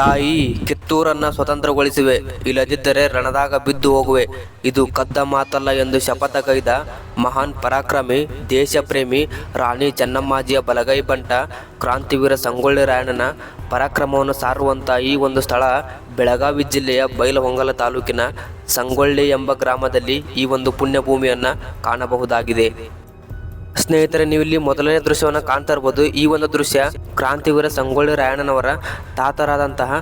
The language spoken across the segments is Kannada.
ತಾಯಿ ಕಿತ್ತೂರನ್ನ ಸ್ವತಂತ್ರಗೊಳಿಸುವೆ. ಇಲ್ಲದಿದ್ದರೆ ರಣದಾಗ ಬಿದ್ದು ಹೋಗುವೆ. ಇದು ಕದ್ದ ಮಾತಲ್ಲ ಎಂದು ಶಪಥ ಕೈದ ಮಹಾನ್ ಪರಾಕ್ರಮಿ, ದೇಶಪ್ರೇಮಿ ರಾಣಿ ಚೆನ್ನಮ್ಮಾಜಿಯ ಬಲಗೈ ಬಂಟ ಕ್ರಾಂತಿವೀರ ಸಂಗೊಳ್ಳಿ ರಾಯಣ್ಣನ ಪರಾಕ್ರಮವನ್ನು ಸಾರುವಂಥ ಈ ಒಂದು ಸ್ಥಳ ಬೆಳಗಾವಿ ಜಿಲ್ಲೆಯ ಬೈಲಹೊಂಗಲ ತಾಲೂಕಿನ ಸಂಗೊಳ್ಳಿ ಎಂಬ ಗ್ರಾಮದಲ್ಲಿ ಈ ಒಂದು ಪುಣ್ಯಭೂಮಿಯನ್ನು ಕಾಣಬಹುದಾಗಿದೆ. ಸ್ನೇಹಿತರೆ ನೀವು ಇಲ್ಲಿ ಮೊದಲನೇ ದೃಶ್ಯವನ್ನು ಕಾಣ್ತಾ ಇರ್ಬೋದು ಈ ಒಂದು ದೃಶ್ಯ ಕ್ರಾಂತಿವೀರ ಸಂಗೊಳ್ಳಿ ರಾಯಣ್ಣನವರ ತಾತರಾದಂತಹ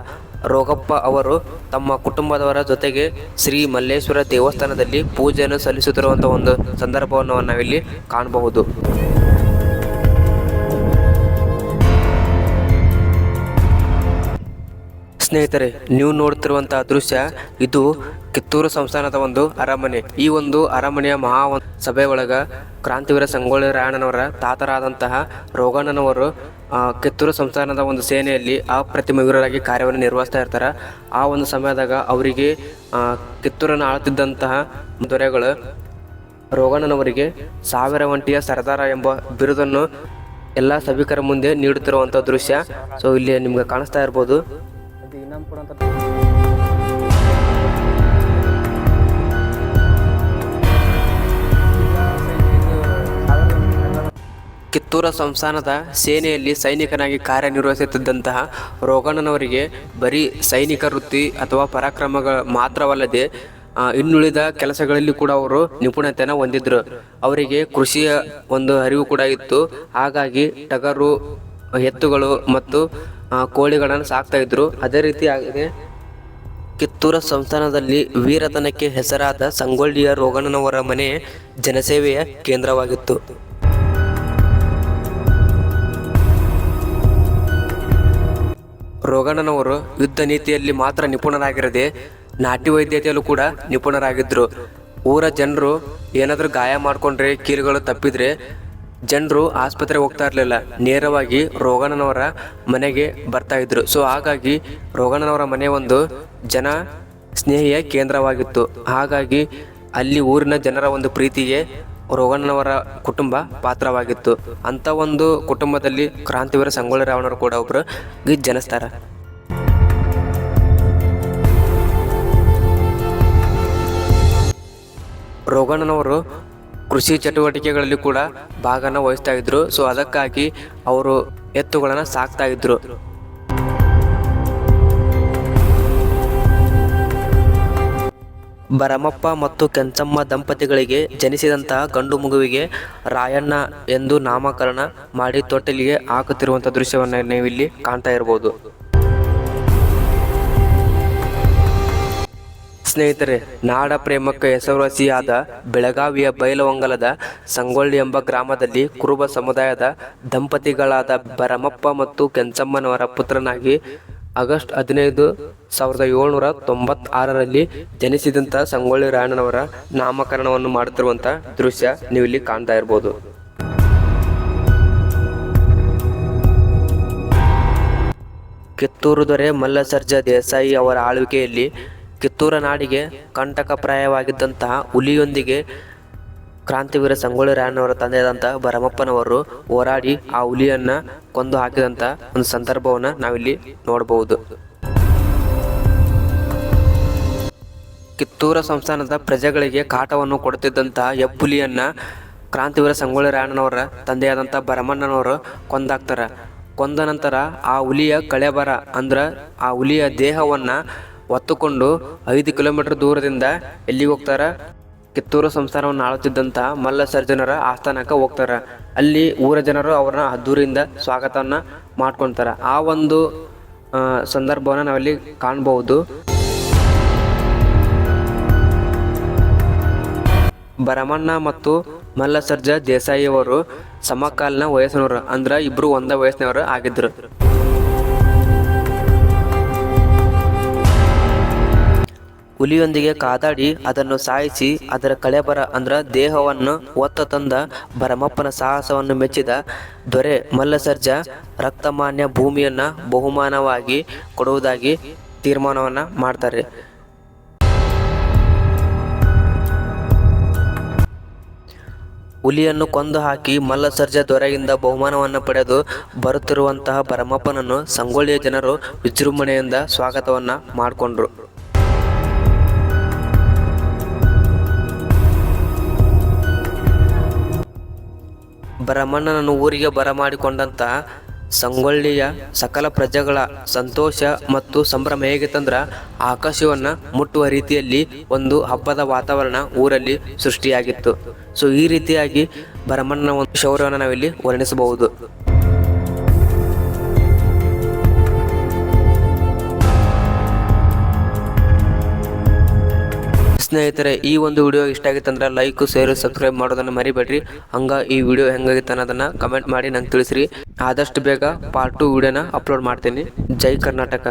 ರೋಗಪ್ಪ ಅವರು ತಮ್ಮ ಕುಟುಂಬದವರ ಜೊತೆಗೆ ಶ್ರೀ ಮಲ್ಲೇಶ್ವರ ದೇವಸ್ಥಾನದಲ್ಲಿ ಪೂಜೆಯನ್ನು ಸಲ್ಲಿಸುತ್ತಿರುವಂತಹ ಒಂದು ಸಂದರ್ಭವನ್ನು ನಾವಿಲ್ಲಿ ಕಾಣಬಹುದು. ಸ್ನೇಹಿತರೆ, ನೀವು ನೋಡುತ್ತಿರುವಂತಹ ದೃಶ್ಯ ಇದು ಕಿತ್ತೂರು ಸಂಸ್ಥಾನದ ಒಂದು ಅರಮನೆ. ಈ ಒಂದು ಅರಮನೆಯ ಮಹಾ ಸಭೆ ಒಳಗ ಕ್ರಾಂತಿವೀರ ಸಂಗೊಳ್ಳಿ ರಾಯಣ್ಣನವರ ತಾತರಾದಂತಹ ರೋಗಣ್ಣನವರು ಕಿತ್ತೂರು ಸಂಸ್ಥಾನದ ಒಂದು ಸೇನೆಯಲ್ಲಿ ಅಪ್ರತಿಮ ವೀರರಾಗಿ ಕಾರ್ಯವನ್ನು ನಿರ್ವಹಿಸ್ತಾ ಇರ್ತಾರೆ. ಆ ಒಂದು ಸಮಯದಾಗ ಅವರಿಗೆ ಕಿತ್ತೂರನ್ನು ಆಳ್ತಿದ್ದಂತಹ ದೊರೆಗಳು ರೋಗಣ್ಣನವರಿಗೆ ಸಾವಿರ ಒಂಟಿಯ ಸರದಾರ ಎಂಬ ಬಿರುದನ್ನು ಎಲ್ಲ ಸಭಿಕರ ಮುಂದೆ ನೀಡುತ್ತಿರುವಂಥ ದೃಶ್ಯ. ಸೊ ಇಲ್ಲಿ ನಿಮ್ಗೆ ಕಾಣಿಸ್ತಾ ಇರ್ಬೋದು. ಇನ್ನೊಂದು ಅಂತ ಕಿತ್ತೂರ ಸಂಸ್ಥಾನದ ಸೇನೆಯಲ್ಲಿ ಸೈನಿಕನಾಗಿ ಕಾರ್ಯನಿರ್ವಹಿಸುತ್ತಿದ್ದಂತಹ ರೋಗಣ್ಣನವರಿಗೆ ಬರೀ ಸೈನಿಕ ವೃತ್ತಿ ಅಥವಾ ಪರಾಕ್ರಮಗಳ ಮಾತ್ರವಲ್ಲದೆ ಇನ್ನುಳಿದ ಕೆಲಸಗಳಲ್ಲಿ ಕೂಡ ಅವರು ನಿಪುಣತೆಯನ್ನು ಹೊಂದಿದ್ರು. ಅವರಿಗೆ ಕೃಷಿಯ ಒಂದು ಅರಿವು ಕೂಡ ಇತ್ತು. ಹಾಗಾಗಿ ಟಗರು, ಎತ್ತುಗಳು ಮತ್ತು ಕೋಳಿಗಳನ್ನು ಸಾಕ್ತಾ ಇದ್ರು. ಅದೇ ರೀತಿಯಾಗಿ ಕಿತ್ತೂರ ಸಂಸ್ಥಾನದಲ್ಲಿ ವೀರತನಕ್ಕೆ ಹೆಸರಾದ ಸಂಗೊಳ್ಳಿಯ ರೋಗಣ್ಣನವರ ಮನೆ ಜನಸೇವೆಯ ಕೇಂದ್ರವಾಗಿತ್ತು. ರೋಗಣ್ಣನವರು ಯುದ್ಧ ನೀತಿಯಲ್ಲಿ ಮಾತ್ರ ನಿಪುಣರಾಗಿರದೆ ನಾಟಿ ವೈದ್ಯತೆಯಲ್ಲೂ ಕೂಡ ನಿಪುಣರಾಗಿದ್ದರು ಊರ ಜನರು ಏನಾದರೂ ಗಾಯ ಮಾಡಿಕೊಂಡ್ರೆ, ಕೀಲುಗಳು ತಪ್ಪಿದ್ರೆ ಜನರು ಆಸ್ಪತ್ರೆಗೆ ಹೋಗ್ತಾ ಇರಲಿಲ್ಲ. ನೇರವಾಗಿ ರೋಗಣ್ಣನವರ ಮನೆಗೆ ಬರ್ತಾ ಇದ್ರು. ಸೊ ಹಾಗಾಗಿ ರೋಗಣ್ಣನವರ ಮನೆ ಒಂದು ಜನ ಸ್ನೇಹಿಯ ಕೇಂದ್ರವಾಗಿತ್ತು. ಹಾಗಾಗಿ ಅಲ್ಲಿ ಊರಿನ ಜನರ ಒಂದು ಪ್ರೀತಿಗೆ ರೋಗಣ್ಣನವರ ಕುಟುಂಬ ಪಾತ್ರವಾಗಿತ್ತು. ಅಂಥ ಒಂದು ಕುಟುಂಬದಲ್ಲಿ ಕ್ರಾಂತಿವೀರ ಸಂಗೊಳ್ಳಿ ರಾವಣರು ಕೂಡ ಒಬ್ಬರು ಜನಿಸ್ತಾರ ರೋಗಣ್ಣನವರು ಕೃಷಿ ಚಟುವಟಿಕೆಗಳಲ್ಲಿ ಕೂಡ ಭಾಗನ ವಹಿಸ್ತಾ ಇದ್ರು ಸೊ ಅದಕ್ಕಾಗಿ ಅವರು ಎತ್ತುಗಳನ್ನು ಸಾಕ್ತಾ ಇದ್ರು ಬರಮಪ್ಪ ಮತ್ತು ಕೆಂಚಮ್ಮ ದಂಪತಿಗಳಿಗೆ ಜನಿಸಿದಂತಹ ಗಂಡು ಮಗುವಿಗೆ ರಾಯಣ್ಣ ಎಂದು ನಾಮಕರಣ ಮಾಡಿ ತೊಟ್ಟಲಿಗೆ ಹಾಕುತ್ತಿರುವಂಥ ದೃಶ್ಯವನ್ನು ನೀವಿಲ್ಲಿ ಕಾಣ್ತಾ ಇರಬಹುದು ಸ್ನೇಹಿತರೆ, ನಾಡ ಪ್ರೇಮಕ್ಕೆ ಹೆಸರುವಾಸಿಯಾದ ಬೆಳಗಾವಿಯ ಬೈಲವಂಗಲದ ಸಂಗೊಳ್ಳಿ ಎಂಬ ಗ್ರಾಮದಲ್ಲಿ ಕುರುಬ ಸಮುದಾಯದ ದಂಪತಿಗಳಾದ ಭರಮಪ್ಪ ಮತ್ತು ಕೆಂಚಮ್ಮನವರ ಪುತ್ರನಾಗಿ ಆಗಸ್ಟ್ ಹದಿನೈದು ಸಾವಿರದ ಏಳ್ನೂರ ತೊಂಬತ್ತಾರರಲ್ಲಿ ಜನಿಸಿದಂಥ ಸಂಗೊಳ್ಳಿ ರಾಯಣ್ಣನವರ ನಾಮಕರಣವನ್ನು ಮಾಡುತ್ತಿರುವಂಥ ದೃಶ್ಯ ನೀವಿಲ್ಲಿ ಕಾಣ್ತಾ ಇರ್ಬೋದು. ಕಿತ್ತೂರು ದೊರೆ ಮಲ್ಲಸರ್ಜ ದೇಸಾಯಿ ಅವರ ಆಳ್ವಿಕೆಯಲ್ಲಿ ಕಿತ್ತೂರ ನಾಡಿಗೆ ಕಂಟಕಪ್ರಾಯವಾಗಿದ್ದಂತಹ ಹುಲಿಯೊಂದಿಗೆ ಕ್ರಾಂತಿವೀರ ಸಂಗೊಳ್ಳಿ ರಾಯಣ್ಣವರ ತಂದೆಯಾದಂಥ ಭರಮಪ್ಪನವರು ಹೋರಾಡಿ ಆ ಹುಲಿಯನ್ನ ಕೊಂದು ಹಾಕಿದಂಥ ಒಂದು ಸಂದರ್ಭವನ್ನು ನಾವಿಲ್ಲಿ ನೋಡಬಹುದು ಕಿತ್ತೂರ ಸಂಸ್ಥಾನದ ಪ್ರಜೆಗಳಿಗೆ ಕಾಟವನ್ನು ಕೊಡುತ್ತಿದ್ದಂತಹ ಹೆಬ್ಬುಲಿಯನ್ನ ಕ್ರಾಂತಿವೀರ ಸಂಗೊಳ್ಳಿ ರಾಯಣ್ಣನವರ ತಂದೆಯಾದಂಥ ಭರಮಣ್ಣನವರು ಕೊಂದಾಕ್ತಾರೆ. ಕೊಂದ ನಂತರ ಆ ಹುಲಿಯ ಕಳೆಬರ ಅಂದ್ರ ಆ ಹುಲಿಯ ದೇಹವನ್ನ ಹೊತ್ತುಕೊಂಡು ಐದು ಕಿಲೋಮೀಟರ್ ದೂರದಿಂದ ಎಲ್ಲಿಗೆ ಹೋಗ್ತಾರ? ಕಿತ್ತೂರು ಸಂಸ್ಥಾನವನ್ನು ಆಳುತ್ತಿದ್ದಂಥ ಮಲ್ಲ ಸರ್ಜನರ ಆಸ್ಥಾನಕ್ಕೆ ಹೋಗ್ತಾರೆ. ಅಲ್ಲಿ ಊರ ಜನರು ಅವ್ರನ್ನ ಅದ್ದೂರಿಯಿಂದ ಸ್ವಾಗತವನ್ನ ಮಾಡ್ಕೊತಾರೆ. ಆ ಒಂದು ಸಂದರ್ಭವನ್ನು ನಾವಲ್ಲಿ ಕಾಣಬಹುದು. ಭರಮಣ್ಣ ಮತ್ತು ಮಲ್ಲಸರ್ಜ ದೇಸಾಯಿಯವರು ಸಮಕಾಲೀನ ವಯಸ್ಸಿನವರು, ಅಂದ್ರೆ ಇಬ್ಬರು ಒಂದೇ ವಯಸ್ಸಿನವರು ಆಗಿದ್ರು. ಹುಲಿಯೊಂದಿಗೆ ಕಾದಾಡಿ ಅದನ್ನು ಸಾಯಿಸಿ ಅದರ ಕಳೆಬರ ಅಂದ್ರ ದೇಹವನ್ನು ಒತ್ತ ತಂದ ಭರಮಪ್ಪನ ಸಾಹಸವನ್ನು ಮೆಚ್ಚಿದ ದೊರೆ ಮಲ್ಲಸರ್ಜ ರಕ್ತಮಾನ್ಯ ಭೂಮಿಯನ್ನ ಬಹುಮಾನವಾಗಿ ಕೊಡುವುದಾಗಿ ತೀರ್ಮಾನವನ್ನ ಮಾಡ್ತಾರೆ. ಹುಲಿಯನ್ನು ಕೊಂದು ಹಾಕಿ ಮಲ್ಲಸರ್ಜ ದೊರೆಯಿಂದ ಬಹುಮಾನವನ್ನು ಪಡೆದು ಬರುತ್ತಿರುವಂತಹ ಭರಮಪ್ಪನನ್ನು ಸಂಗೊಳ್ಳಿಯ ಜನರು ವಿಜೃಂಭಣೆಯಿಂದ ಸ್ವಾಗತವನ್ನ ಮಾಡಿಕೊಂಡ್ರು. ಭರಮಣ್ಣನನ್ನು ಊರಿಗೆ ಬರಮಾಡಿಕೊಂಡಂತ ಸಂಗೊಳ್ಳಿಯ ಸಕಲ ಪ್ರಜೆಗಳ ಸಂತೋಷ ಮತ್ತು ಸಂಭ್ರಮ ಹೇಗಿತ್ತಂದ್ರೆ ಆಕಾಶವನ್ನು ಮುಟ್ಟುವ ರೀತಿಯಲ್ಲಿ ಒಂದು ಹಬ್ಬದ ವಾತಾವರಣ ಊರಲ್ಲಿ ಸೃಷ್ಟಿಯಾಗಿತ್ತು. ಸೊ ಈ ರೀತಿಯಾಗಿ ಭರಮಣ್ಣನ ಒಂದು ಶೌರ್ಯವನ್ನು ನಾವಿಲ್ಲಿ ವರ್ಣಿಸಬಹುದು. ಸ್ನೇಹಿತರೆ, ಈ ಒಂದು ವಿಡಿಯೋ ಇಷ್ಟ ಆಗಿತ್ತಂದ್ರೆ ಲೈಕ್ ಶೇರ್ ಸಬ್ಸ್ಕ್ರೈಬ್ ಮಾಡೋದನ್ನು ಮರಿಬೇಡ್ರಿ. ಹಂಗೆ ಈ ವಿಡಿಯೋ ಹೆಂಗಾಗಿತ್ತು ಅನ್ನೋದನ್ನ ಕಮೆಂಟ್ ಮಾಡಿ ನಂಗೆ ತಿಳಿಸ್ರಿ. ಆದಷ್ಟು ಬೇಗ ಪಾರ್ಟ್ ಟು ವಿಡಿಯೋನ ಅಪ್ಲೋಡ್ ಮಾಡ್ತೀನಿ. ಜೈ ಕರ್ನಾಟಕ.